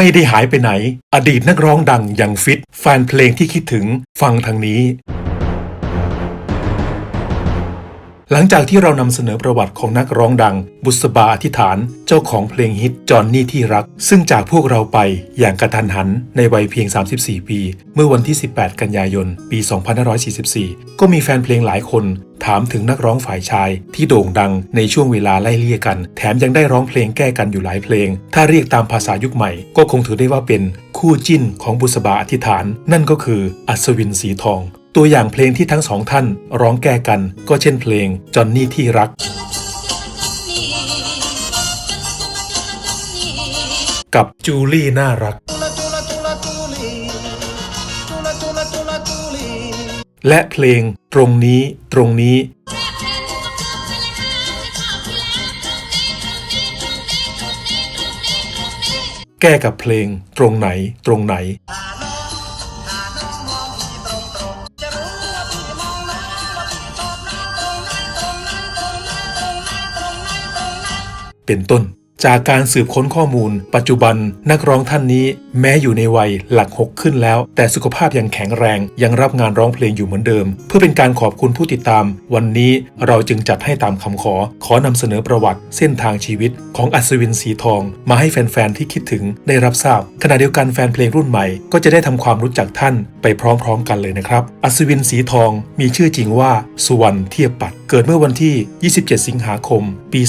ไม่ได้หายไปไหน อดีตนักร้องดังอย่างฟิต แฟนเพลงที่คิดถึงฟังทางนี้ หลังจากที่เรานำเสนอประวัติของนักร้องดัง บุษบาอธิษฐาน เจ้าของเพลงฮิตจอนนี่ที่รัก ซึ่งจากพวกเราไปอย่างกระทันหันในวัยเพียง 34 ปี เมื่อวันที่ 18 กันยายน ปี 2544 ก็มีแฟนเพลงหลายคนถามถึงนักร้องฝ่ายชายที่โด่งดังในช่วงเวลาไล่เลี่ยกัน แถมยังได้ร้องเพลงแก้กันอยู่หลายเพลง ถ้าเรียกตามภาษายุคใหม่ ก็คงถือได้ว่าเป็นคู่จิ้นของบุษบาอธิษฐาน นั่นก็คืออัศวินสีทอง ตัวอย่างเพลงที่ทั้งสองท่านร้องแก้กันก็เช่นเพลงจอนนี่ที่รัก กับจูลี่น่ารัก และเพลงตรงนี้ตรงนี้ แก้กับเพลงตรงไหนตรงไหน เป็นต้น จากการสืบค้นข้อมูล ปัจจุบันนักร้องท่านนี้ แม้อยู่ในวัยหลักหกขึ้นแล้ว แต่สุขภาพยังแข็งแรง ยังรับงานร้องเพลงอยู่เหมือนเดิม เพื่อเป็นการขอบคุณผู้ติดตาม วันนี้เราจึงจัดให้ตามคำขอ ขอนำเสนอประวัติเส้นทางชีวิต ของอัศวินสีทอง มาให้แฟน ๆ ที่คิดถึงได้รับทราบ ขณะเดียวกันแฟนเพลงรุ่นใหม่ ก็จะได้ทำความรู้จักท่านไปพร้อม ๆ กันเลยนะครับ อัศวินสีทองมีชื่อจริงว่าสุวรรณเทียบปัด เกิดเมื่อวันที่ 27 สิงหาคม ปี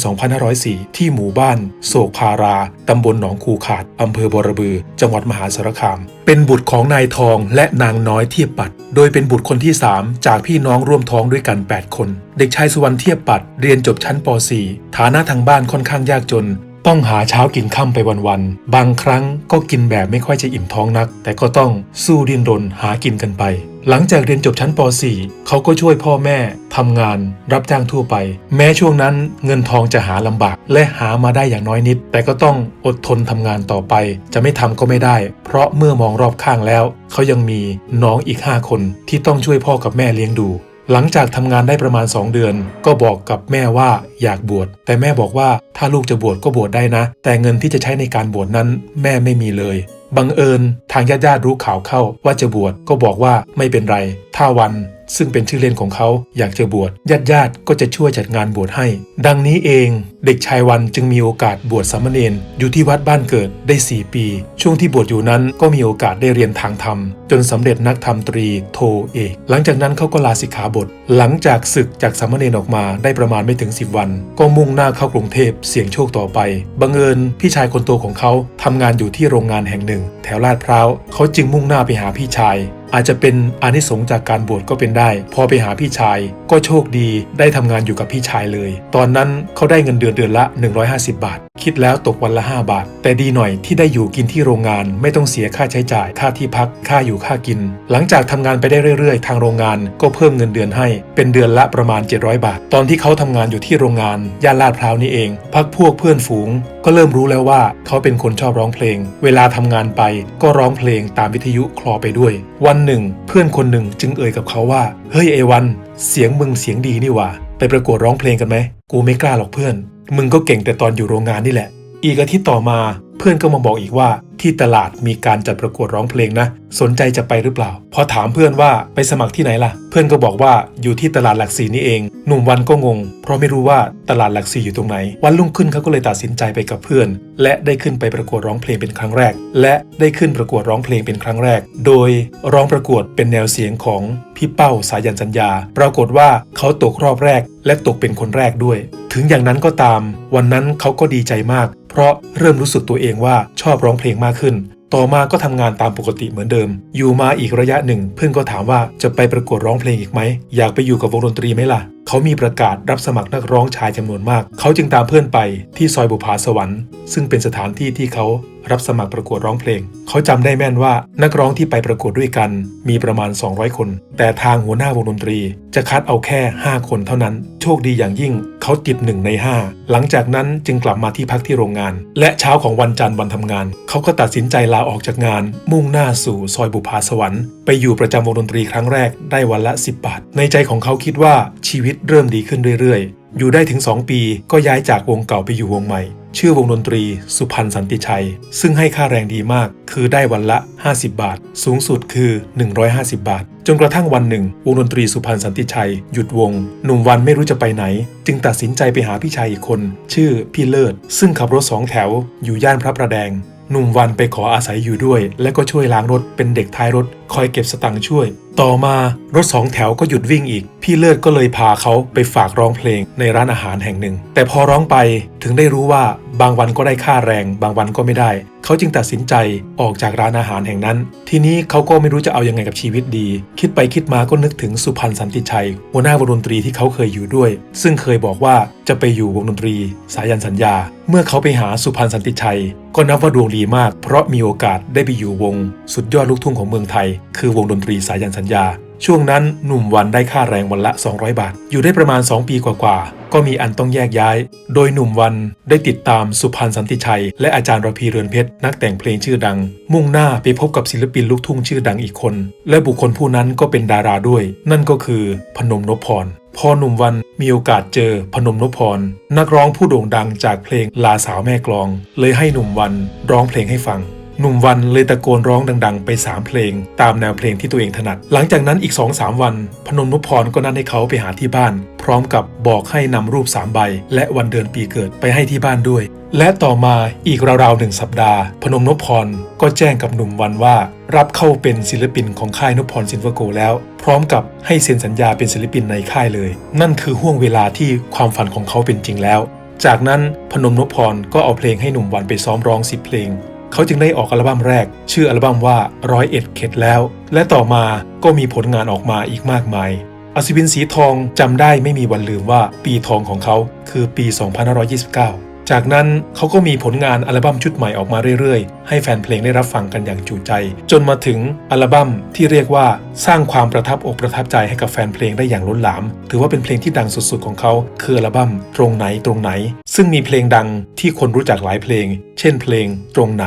2504 ที่หมู่บ้าน โศกพาราตำบลหนองคูขาดอำเภอบรบือ จังหวัดมหาสารคาม เป็นบุตรของนายทองและนางน้อยเทียบปัด โดยเป็นบุตรคนที่ 3 จากพี่น้องร่วมท้องด้วยกัน 8 คน เด็กชายสุวรรณเทียบปัด เรียนจบชั้นป .4 ฐานะทางบ้านค่อนข้างยากจน ต้องหาเช้ากินค่ำไปวันๆ บางครั้งก็กินแบบไม่ค่อยจะอิ่มท้องนัก แต่ก็ต้องสู้ดิ้นรนหากินกันไป หลังจากเรียนจบชั้นป .4 เขาก็ช่วยพ่อแม่ทำงานรับจ้างทั่วไป แม้ช่วงนั้นเงินทองจะหาลำบากและหามาได้อย่างน้อยนิด แต่ก็ต้องอดทนทำงานต่อไป จะไม่ทำก็ไม่ได้ เพราะเมื่อมองรอบข้างแล้ว เขายังมีน้องอีก 5 คนที่ต้องช่วยพ่อกับแม่เลี้ยงดู หลังจากทำงานได้ประมาณ 2 เดือน ก็บอกกับแม่ว่าอยากบวช แต่แม่บอกว่าถ้าลูกจะบวชก็บวชได้นะ แต่เงินที่จะใช้ในการบวชนั้น แม่ไม่มีเลยบังเอิญ ทางญาติญาติรู้ข่าวเข้าว่าจะบวชก็บอกว่าไม่เป็นไร ถ้าวัน ซึ่งเป็นชื่อเล่นของเขาอยากจะบวชญาติญาติก็จะช่วยจัดงานบวชให้ ดังนี้เองเด็กชายวันจึงมีโอกาสบวชสามเณรอยู่ที่วัดบ้านเกิดได้ 4 ปี ช่วงที่บวชอยู่นั้นก็มีโอกาสได้เรียนทางธรรม จนสำเร็จนักธรรมตรีโทเอก หลังจากนั้นเขาก็ลาสิกขาบท หลังจากศึกจากสามเณรออกมาได้ประมาณไม่ถึง 10 วัน ก็มุ่งหน้าเข้ากรุงเทพเสี่ยงโชคต่อไป บังเอิญพี่ชายคนโตของเขาทำงานอยู่ที่โรงงานแห่งหนึ่ง แถวลาดพร้าวเขาจึงมุ่งหน้าไปหาพี่ชาย อาจจะเป็นอานิสงส์จากการบวชก็เป็นได้ พอไปหาพี่ชาย ก็โชคดีได้ทำงานอยู่กับพี่ชายเลย ตอนนั้นเขาได้เงินเดือนเดือนละ 150 บาท คิดแล้วตกวันละ 5 บาท แต่ดีหน่อยที่ได้อยู่กินที่โรงงาน ไม่ต้องเสียค่าใช้จ่าย ค่าที่พัก ค่าอยู่ค่ากิน หลังจากทำงานไปได้เรื่อยๆ ทางโรงงานก็เพิ่มเงินเดือนให้ เป็นเดือนละประมาณ 700 บาท ตอนที่เขาทำงานอยู่ที่โรงงานย่านลาดพร้าวนี่เอง พักพวกเพื่อนฝูง ก็เริ่มรู้แล้วว่าเขาเป็นคนชอบร้องเพลง เวลาทำงานไปก็ร้องเพลงตามวิทยุคลอไปด้วย วันหนึ่ง เพื่อนคนหนึ่งจึงเอ่ยกับเขาว่า เฮ้ยไอวัน เสียงมึงเสียงดีนี่หว่า ไปประกวดร้องเพลงกันไหม กูไม่กล้าหรอกเพื่อน มึงก็เก่งแต่ตอนอยู่โรงงานนี่แหละ อีกอาทิตย์ต่อมาเพื่อนก็มาบอกอีกว่า ที่ตลาดมีการจัดประกวดร้องเพลงนะ สนใจจะไปหรือเปล่า พอถามเพื่อนว่าไปสมัครที่ไหนล่ะ เพื่อนก็บอกว่าอยู่ที่ตลาดหลักสี่นี่เอง หนุ่มวันก็งง เพราะไม่รู้ว่าตลาดหลักสี่อยู่ตรงไหน วันรุ่งขึ้นเขาก็เลยตัดสินใจไปกับเพื่อน และได้ขึ้นไปประกวดร้องเพลงเป็นครั้งแรก และได้ขึ้นประกวดร้องเพลงเป็นครั้งแรก โดยร้องประกวดเป็นแนวเสียงของพี่เป้าสายันสัญญา ปรากฏว่าเขาตกรอบแรก และตกเป็นคนแรกด้วย ถึงอย่างนั้นก็ตาม วันนั้นเขาก็ดีใจมาก เพราะเริ่มรู้สึกตัวเองว่าชอบร้องเพลงมากขึ้น ต่อมาก็ทำงานตามปกติเหมือนเดิม อยู่มาอีกระยะหนึ่ง เพื่อนก็ถามว่าจะไปประกวดร้องเพลงอีกไหม อยากไปอยู่กับวงดนตรีไหมล่ะ เขามีประกาศรับสมัครนักร้องชายจำนวนมาก เขาจึงตามเพื่อนไปที่ซอยบุภาสวรรค์ ซึ่งเป็นสถานที่ที่เขารับสมัครประกวดร้องเพลง เขาจำได้แม่นว่านักร้องที่ไปประกวดด้วยกันมีประมาณ 200 คน แต่ทางหัวหน้าวงดนตรี จะคัดเอาแค่ 5 คนเท่านั้น โชคดีอย่างยิ่งเขาติดหนึ่งใน 5 หลังจากนั้นจึงกลับมาที่พักที่โรงงาน และเช้าของวันจันทร์วันทำงาน เขาก็ตัดสินใจลาออกจากงาน มุ่งหน้าสู่ซอยบุภาสวรรค์ ไปอยู่ประจำวงดนตรีครั้งแรกได้วันละ 10 บาท ในใจของเขาคิดว่าชีวิตเริ่มดีขึ้นเรื่อยๆ อยู่ได้ถึง 2 ปีก็ย้ายจากวงเก่าไปอยู่วงใหม่ ชื่อวงดนตรีสุพรรณสันติชัย ซึ่งให้ค่าแรงดีมาก คือได้วันละ 50 บาท สูงสุดคือ 150 บาท จนกระทั่งวันหนึ่ง วงดนตรีสุพรรณสันติชัย หยุดวง หนุ่มวันไม่รู้จะไปไหน จึงตัดสินใจไปหาพี่ชายอีกคน ชื่อพี่เลิศ ซึ่งขับรถสองแถวอยู่ย่านพระประแดง หนุ่มวันไปขออาศัยอยู่ด้วย และก็ช่วยล้างรถเป็นเด็กท้ายรถ คอยเก็บสตังค์ช่วย ต่อมารถสองแถวก็หยุดวิ่งอีก พี่เลิศก็เลยพาเขาไปฝากร้องเพลงในร้านอาหารแห่งหนึ่ง แต่พอร้องไปถึงได้รู้ว่าบางวันก็ได้ค่าแรง บางวันก็ไม่ได้ เขาจึงตัดสินใจออกจากร้านอาหารแห่งนั้น ทีนี้เขาก็ไม่รู้จะเอายังไงกับชีวิตดี คิดไปคิดมาก็นึกถึงสุพรรณสันติชัย หัวหน้าวงดนตรีที่เขาเคยอยู่ด้วย ซึ่งเคยบอกว่าจะไปอยู่วงดนตรี สายันสัญญา เมื่อเขาไปหาสุพรรณสันติชัย ก็นับว่าดวงดีมาก เพราะมีโอกาสได้ไปอยู่วง สุดยอดลูกทุ่งของเมืองไทย คือวงดนตรีสายันสัญญา ช่วงนั้นหนุ่มวันได้ค่าแรงวันละ 200 บาท อยู่ได้ประมาณ 2 ปีกว่าๆ ก็มีอันต้องแยกย้าย โดยหนุ่มวันได้ติดตามสุพรรณสันติชัย และอาจารย์ระพีเรือนเพชร นักแต่งเพลงชื่อดัง มุ่งหน้าไปพบกับศิลปินลูกทุ่งชื่อดังอีกคน และบุคคลผู้นั้นก็เป็นดาราด้วย นั่นก็คือพนมนพพร พอหนุ่มวันมีโอกาสเจอพนมนพพร นักร้องผู้โด่งดังจากเพลงลาสาวแม่กลอง เลยให้หนุ่มวันร้องเพลงให้ฟัง หนุ่มวันเลยตะโกนร้องดัง ๆ ไป 3 เพลง ตามแนวเพลงที่ตัวเองถนัด หลังจากนั้นอีก 2-3 วัน พนมนพพรก็นัดให้เขาไปหาที่บ้าน พร้อมกับบอกให้นำรูป 3 ใบ และวันเดือนปีเกิดไปให้ที่บ้านด้วย และต่อมาอีกราวๆหนึ่งสัปดาห์ พนมนพพรก็แจ้งกับหนุ่มวันว่า รับเข้าเป็นศิลปินของค่ายนพพรซินเวอร์โกแล้ว พร้อมกับให้เซ็นสัญญาเป็นศิลปินในค่ายเลย นั่นคือห่วงเวลาที่ความฝันของเขาเป็นจริงแล้วจากนั้นพนมนพพรก็เอาเพลงให้หนุ่มวันไปซ้อมร้องสิบเพลง เขาจึงได้ออกอัลบั้มแรก ชื่ออัลบั้มว่าร้อยเอ็ดเข็ดแล้ว และต่อมาก็มีผลงานออกมาอีกมากมายอัศวินสีทองจำได้ไม่มีวันลืมว่าปีทองของเขาคือปี 2529 จากนั้นเขาก็มีผลงานอัลบั้มชุดใหม่ออกมาเรื่อยๆ ให้แฟนเพลงได้รับฟังกันอย่างจุใจ จนมาถึงอัลบั้มที่เรียกว่าสร้างความประทับอกประทับใจให้กับแฟนเพลงได้อย่างล้นหลาม ถือว่าเป็นเพลงที่ดังสุดๆของเขา คืออัลบั้มตรงไหนตรงไหน ซึ่งมีเพลงดังที่คนรู้จักหลายเพลง เช่นเพลงตรงไหน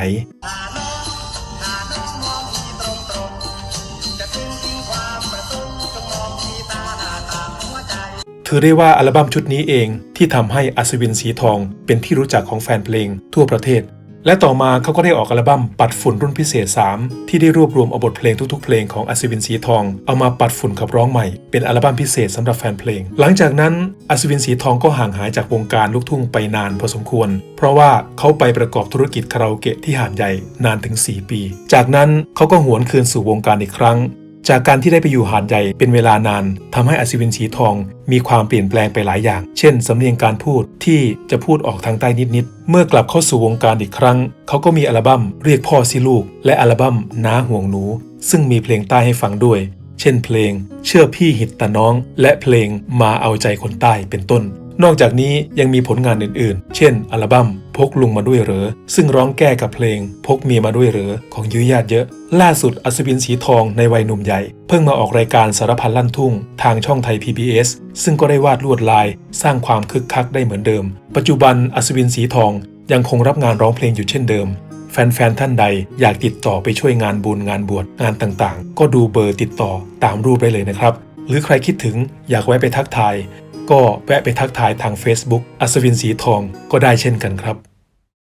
ถือได้ว่าอัลบั้มชุดนี้เองที่ทำให้อัศวินสีทองเป็นที่รู้จักของแฟนเพลงทั่วประเทศ และต่อมาเขาก็ได้ออกอัลบั้มปัดฝุ่นรุ่นพิเศษ 3 ที่ได้รวบรวมเอาบทเพลงทุกๆ เพลงของอัศวินสีทอง เอามาปัดฝุ่นขับร้องใหม่ เป็นอัลบั้มพิเศษสำหรับแฟนเพลง หลังจากนั้นอัศวินสีทองก็ห่างหายจากวงการลูกทุ่งไปนานพอสมควร เพราะว่าเขาไปประกอบธุรกิจคาราโอเกะที่หาดใหญ่นานถึง 4 ปี จากนั้นเขาก็หวนคืนสู่วงการอีกครั้ง จากการที่ได้ไปอยู่หาดใหญ่เป็นเวลานานทำให้อัศวินสีทองมีความเปลี่ยนแปลงไปหลายอย่าง เช่นสำเนียงการพูดที่จะพูดออกทางใต้นิดๆ เมื่อกลับเข้าสู่วงการอีกครั้ง เขาก็มีอัลบั้มเรียกพ่อสิลูก และอัลบั้มน้าห่วงหนู ซึ่งมีเพลงใต้ให้ฟังด้วย เช่นเพลง เชื่อพี่หิตตาน้อง และเพลงมาเอาใจคนใต้เป็นต้น นอกจากนี้ยังมีผลงานอื่นๆ เช่น อัลบั้ม พกลุงมาด้วยเหรอ ซึ่งร้องแก้กับเพลง พกเมียมาด้วยเหรอ ของยุ้ยญาติเยอะ ล่าสุดอัศวินสีทองในวัยหนุ่มใหญ่ เพิ่งมาออกรายการสารพันลั่นทุ่ง ทางช่องไทย PBS ซึ่งก็ได้วาดลวดลาย สร้างความคึกคักได้เหมือนเดิม ปัจจุบันอัศวินสีทองยังคงรับงานร้องเพลงอยู่เช่นเดิม แฟนๆท่านใดอยากติดต่อไปช่วยงานบุญงานบวชงานต่างๆ ก็ดูเบอร์ติดต่อตามรูปได้เลยนะครับหรือใครคิดถึงอยากแวะไปทักทาย ก็แวะไปทักทายทาง Facebook อัศวินสีทองก็ได้เช่นกันครับ